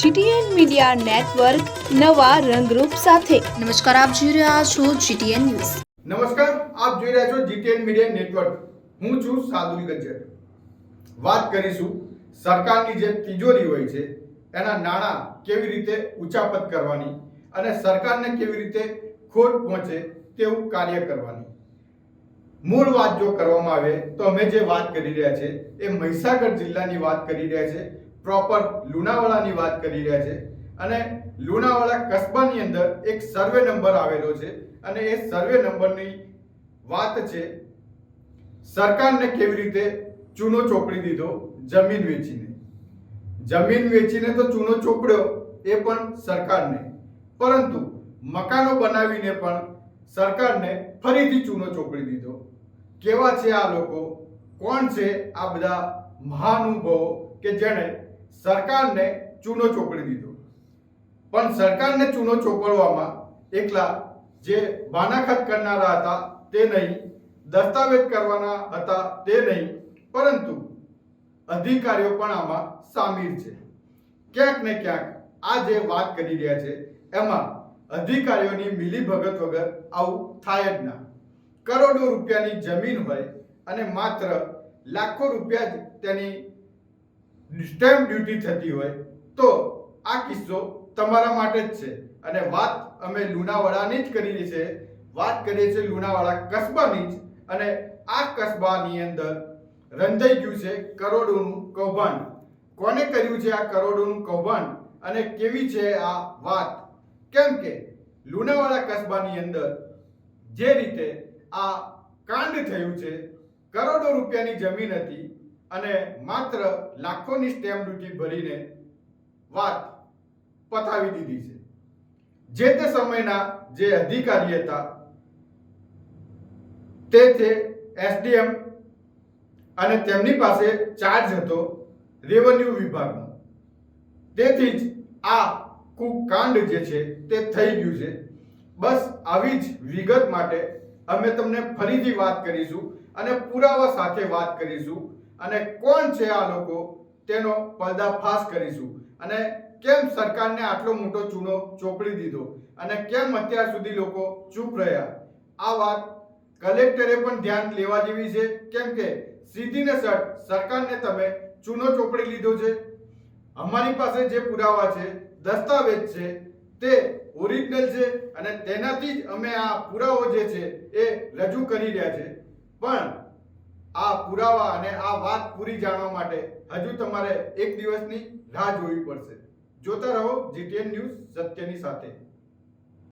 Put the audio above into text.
GTN media network નવા રંગરૂપ સાથે. નમસ્કાર આપ જોઈ રહ્યા છો જીટીએન ન્યૂઝ. નમસ્કાર આપ જોઈ રહ્યા છો જીટીએન મીડિયા નેટવર્ક. હું છું સાદુલ ગજ્જર. વાત કરીશું સરકારની જે તિજોરી હોય છે એના નાણાં કેવી રીતે ઉચાપત કરવાની અને સરકારને કેવી રીતે ખોટ પહોંચે તેવું કાર્ય કરવાની. મૂળ વાત જો કરવામાં આવે તો અમે જે વાત કરી રહ્યા છે એ મહીસાગર જિલ્લાની વાત કરી રહ્યા છે પ્રોપર લુણાવાડાની વાત કરી રહ્યા છે. અને લુણાવાડા કસ્બાની અંદર એક સર્વે નંબર આવેલો છે અને એ સર્વે નંબરની વાત છે, સરકારને કેવી રીતે ચૂનો ચોપડી દીધો જમીન વેચીને? જમીન વેચીને તો ચૂનો ચોપડ્યો એ પણ સરકારને. પરંતુ મકાનો બનાવીને પણ સરકારને ફરીથી ચૂનો ચોપડી દીધો. કેવા છે આ લોકો? કોણ છે આ બધા મહાનુભાવો? કે જેણે સરકારને ચૂનો ચોપડી દીધો. પણ સરકારને ચૂનો ચોપડવામાં એકલા જે બાનાખત કરનારા હતા તે નહીં, દસ્તાવેજ કરવાના હતા તે નહીં, પરંતુ અધિકારીઓ પણ આમાં સામેલ છે. ક્યાંક ને ક્યાંક આ જે વાત કરી રહ્યા છે, એમાં અધિકારીઓની મિલીભગત વગર આવું થાય જ ના. કરોડો રૂપિયાની જમીન હોય અને માત્ર લાખો રૂપિયા જ તેની સ્ટેમ્પ ડ્યુટી થતી હોય, તો આ કિસ્સો તમારા માટે જ છે. અને વાત અમે લુણાવાડાની જ કરીએ છીએ વાત કરીએ છીએ લુણાવાડા કસ્બાની જ. અને આ કસ્બાની અંદર રંધાઈ ગયું છે કરોડોનું કૌભાંડ. કોને કર્યું છે આ કરોડોનું કૌભાંડ? અને કેવી છે આ વાત? કેમ કે લુણાવાડા કસ્બાની અંદર જે રીતે આ કાંડ થયું છે, કરોડો રૂપિયાની જમીન હતી અને માત્ર લાખોની સ્ટેમ્પ ડ્યુટી ભરીને વાત પતાવી દીધી છે. જે તે સમયના જે અધિકારી હતા, તે છે એસડીએમ અને તેમની પાસે ચાર્જ હતો રેવન્યુ વિભાગનો. તેથી જ આ કુકાંડ જે છે તે થઈ ગયું છે. બસ આવી જ વિગત માટે અમે તમને ફરીથી વાત કરીશું અને પુરાવા સાથે વાત કરીશું. અને કોણ છે આ લોકો? તેનો પર્દાફાશ કરીશું. અને કેમ સરકારને આટલો મોટો ચૂનો ચોપડી દીધો? અને કેમ અત્યાર સુધી લોકો ચૂપ રહ્યા? આ વાત કલેક્ટરે પણ ધ્યાન લેવા જેવી છે. કેમ કે સીધી ને સટ સરકારને તમે ચૂનો ચોપડી લીધો છે. અમારી પાસે જે પુરાવા છે, દસ્તાવેજ છે, તે ઓરિજિનલ છે અને તેનાથી જ અમે આ પુરાવો જે છે એ રજૂ કરી રહ્યા છે. પણ આ પુરાવા અને આ વાત પૂરી જાણવા માટે હજુ તમારે એક દિવસની રાહ જોવી પડશે. જોતા રહો જીટીએન ન્યૂઝ સત્યની સાથે.